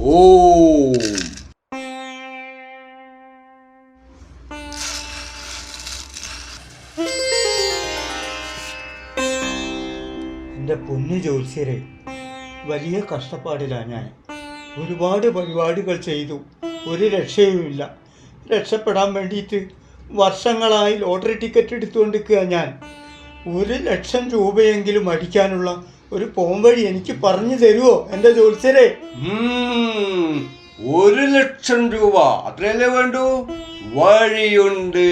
ഓം. എന്റെ പൊന്നു ജോത്സ്യരെ വലിയ കഷ്ടപ്പാടിലാണ് ഞാൻ. ഒരുപാട് പരിപാടികൾ ചെയ്തു. ഒരു രക്ഷയുമില്ല. രക്ഷപ്പെടാൻ വേണ്ടിയിട്ട് വർഷങ്ങളായി ലോട്ടറി ടിക്കറ്റ് എടുത്തുകൊണ്ടിരിക്കുക ഞാൻ. ഒരു ലക്ഷം രൂപയെങ്കിലും അടിക്കാനുള്ള ഒരു പോംവഴി എനിക്ക് പറഞ്ഞു തരുമോ എന്റെ ജോത്സ്യരെ? ഒരു ലക്ഷം രൂപ. അത്രയല്ലേ വേണ്ടു? വഴിയുണ്ട്.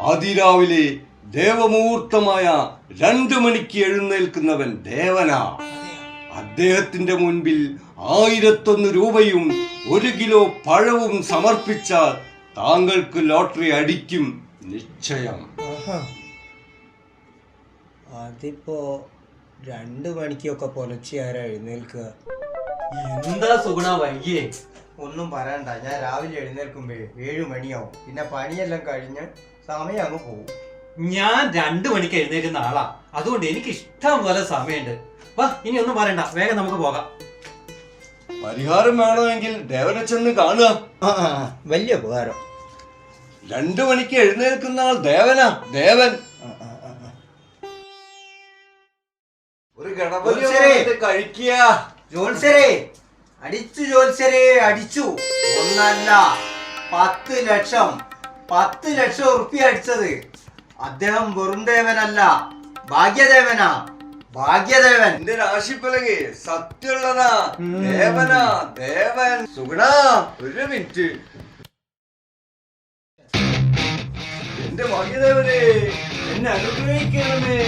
അതിരാവിലെ ദേവമുഹൂർത്തമായ രണ്ടു മണിക്ക് എഴുന്നേൽക്കുന്നവൻ ദേവനാ. അദ്ദേഹത്തിന്റെ മുൻപിൽ ആയിരത്തൊന്ന് രൂപയും ഒരു കിലോ പഴവും സമർപ്പിച്ചാൽ താങ്കൾക്ക് ലോട്ടറി അടിക്കും നിശ്ചയം. ആഹാ. അതിപ്പോ രണ്ടു മണിക്കൊക്കെ പുലർച്ചെയാരാ എഴുന്നേൽക്കുക? എന്താ സുഗുണ വൈകിയേ? ഒന്നും പറയണ്ട. ഞാൻ രാവിലെ എഴുന്നേൽക്കുമ്പോ ഏഴ് മണിയാവും. പിന്നെ പണിയെല്ലാം കഴിഞ്ഞ് സമയം അങ്ങ് പോവും ഞാൻ രണ്ടു മണിക്ക് എഴുന്നേൽക്കുന്ന ആളാ. അതുകൊണ്ട് എനിക്ക് ഇഷ്ടം പോലെ സമയമുണ്ട്. വാ ഇനി ഒന്നും പറയണ്ട. വേഗം നമുക്ക് പോകാം. പരിഹാരം വേണമെങ്കിൽ ദേവനെ ചെന്ന് കാണുക വലിയ ഉപകാരം. രണ്ടു മണിക്ക് എഴുന്നേൽക്കുന്ന ആൾ ദേവനാ ദേവൻ. ഒരു ഗണപതി കഴിക്കുക. ജോത്സരേ അടിച്ചു ജോത്സരേ അടിച്ചു. ഒന്നല്ല പത്ത് ലക്ഷം പത്ത് ലക്ഷം ഉറുപ്പി അടിച്ചത്. അദ്ദേഹം വെറും ദേവനല്ല ഭാഗ്യദേവനാ. ഭാഗ്യദേവൻ. എന്റെ രാശിപ്പലകെ സത്യമുള്ളതാ. ദേവനാ ദേവൻ. സുഗുണ ഒരു മിനിറ്റ്. എന്റെ ഭാഗ്യദേവനെ എന്നെ അനുഗ്രഹിക്കണമേ.